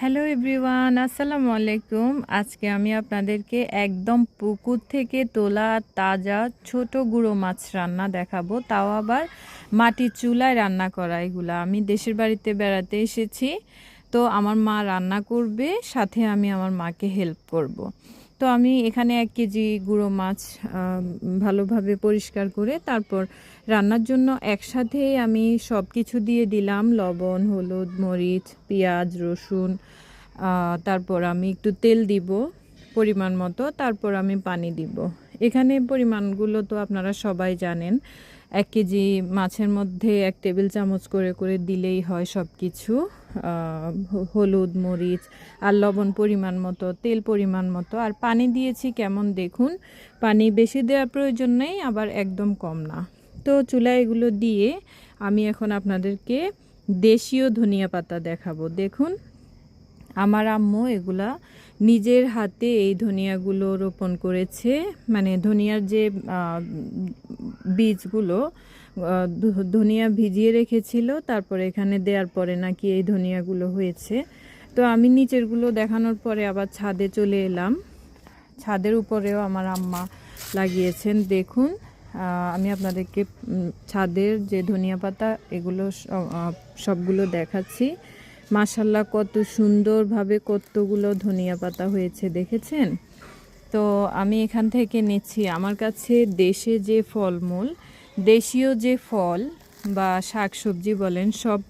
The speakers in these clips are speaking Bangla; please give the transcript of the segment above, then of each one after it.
হ্যালো এভরিওয়ান আসসালামু আলাইকুম আজকে আমি আপনাদেরকে একদম পুকুর থেকে তোলা তাজা ছোট গুঁড়ো মাছ রান্না দেখাবো। তাও আবার মাটি চুলায় রান্না করা এগুলো। আমি দেশের বাড়িতে বেড়াতে এসেছি। তো আমার মা রান্না করবে, সাথে আমি আমার মাকে হেল্প করব। তো আমি এখানে এক কেজি গুঁড়ো মাছ ভালোভাবে পরিষ্কার করে তারপর রান্নার জন্য একসাথেই আমি সব কিছু দিয়ে দিলাম। লবণ, হলুদ, মরিচ, পেঁয়াজ, রসুন তারপর আমি একটু তেল দিব পরিমাণ মতো, তারপর আমি পানি দিব। এখানে পরিমাণগুলো তো আপনারা সবাই জানেন, এক কেজি মাছের মধ্যে এক টেবিল চামচ করে করে দিলেই হয় সব কিছু হলুদ, মরিচ আর লবণ পরিমাণ মতো, তেল পরিমাণ মতো। আর পানি দিয়েছি কেমন দেখুন, পানি বেশি দেওয়ার প্রয়োজন নেই, আবার একদম কম না। তো চুলা এগুলো দিয়ে আমি এখন আপনাদেরকে দেশীয় ধনিয়া পাতা দেখাবো। দেখুন আমার আম্মু এগুলা নিজের হাতে এই ধনিয়াগুলো রোপণ করেছে। মানে ধনিয়ার যে বীজগুলো ধনিয়া ভিজিয়ে রেখেছিল, তারপরে এখানে দেওয়ার পরে নাকি এই ধনিয়াগুলো হয়েছে। তো আমি নিচেরগুলো দেখানোর পরে আবার ছাদে চলে এলাম। ছাদের উপরেও আমার আম্মা লাগিয়েছেন। দেখুন আমি আপনাদেরকে ছাদের যে ধনিয়া পাতা, এগুলো সবগুলো দেখাচ্ছি। মাসাল্লাহ কত সুন্দরভাবে কতগুলো ধনিয়া পাতা হয়েছে, দেখেছেন? তো আমি এখান থেকে নিচ্ছি, আমার কাছে দেশে যে ফলমূল, দেশীয় যে ফল বা শাক সবজি বলেন, সব,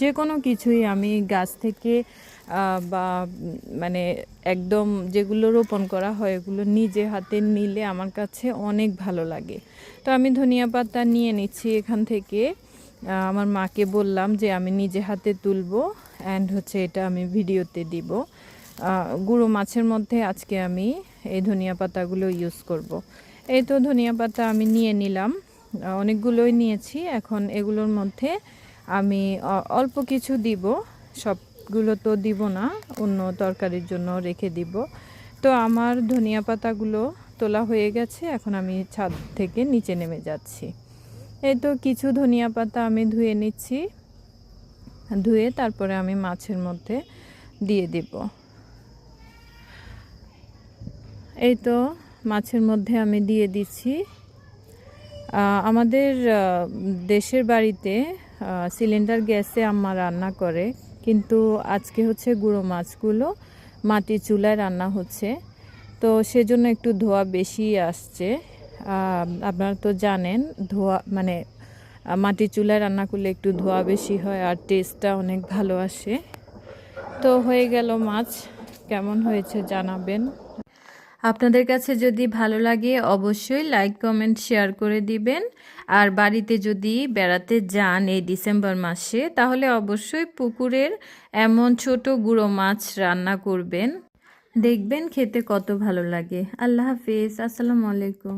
যে কোনো কিছুই আমি গাছ থেকে বা মানে একদম যেগুলো রোপণ করা হয়, এগুলো নিজে হাতে নিলে আমার কাছে অনেক ভালো লাগে। তো আমি ধনিয়া পাতা নিয়ে নিচ্ছি এখান থেকে। আমার মাকে বললাম যে আমি নিজে হাতে তুলবো। অ্যান্ড হচ্ছে এটা আমি ভিডিওতে দিব। গুঁড়ো মাছের মধ্যে আজকে আমি এই ধনিয়া পাতাগুলো ইউজ করব। এই তো ধনিয়া পাতা আমি নিয়ে নিলাম। অনেকগুলোই নিয়েছি। এখন এগুলোর মধ্যে আমি অল্প কিছু দিব। সবগুলো তো দিব না, অন্য তরকারির জন্য রেখে দিব। তো আমার ধনিয়া পাতাগুলো তোলা হয়ে গেছে। এখন আমি ছাদ থেকে নিচে নেমে যাচ্ছি। এই তো কিছু ধনিয়া পাতা আমি ধুয়ে নিচ্ছি। ধুয়ে তারপরে আমি মাছের মধ্যে দিয়ে দিব। এই তো মাছের মধ্যে আমি দিয়ে দিচ্ছি। আমাদের দেশের বাড়িতে সিলিন্ডার গ্যাসে আম্মা রান্না করে। কিন্তু আজকে হচ্ছে গুঁড়ো মাছগুলো মাটি চুলায় রান্না হচ্ছে। তো সেজন্য একটু ধোয়া বেশি আসছে। আপনারা তো জানেন, ধোয়া মানে মাটির চুলায় রান্না করলে একটু ধোয়া বেশি হয় আর টেস্টটা অনেক ভালো আসে। তো হয়ে গেল মাছ। কেমন হয়েছে জানাবেন। আপনাদের কাছে যদি ভালো লাগে অবশ্যই লাইক কমেন্ট শেয়ার করে দিবেন। আর বাড়িতে যদি বেড়াতে যান এই ডিসেম্বর মাসে, তাহলে অবশ্যই পুকুরের এমন ছোট গুঁড়ো মাছ রান্না করবেন। দেখবেন খেতে কত ভালো লাগে। আল্লাহ হাফিজ। আসসালামু আলাইকুম।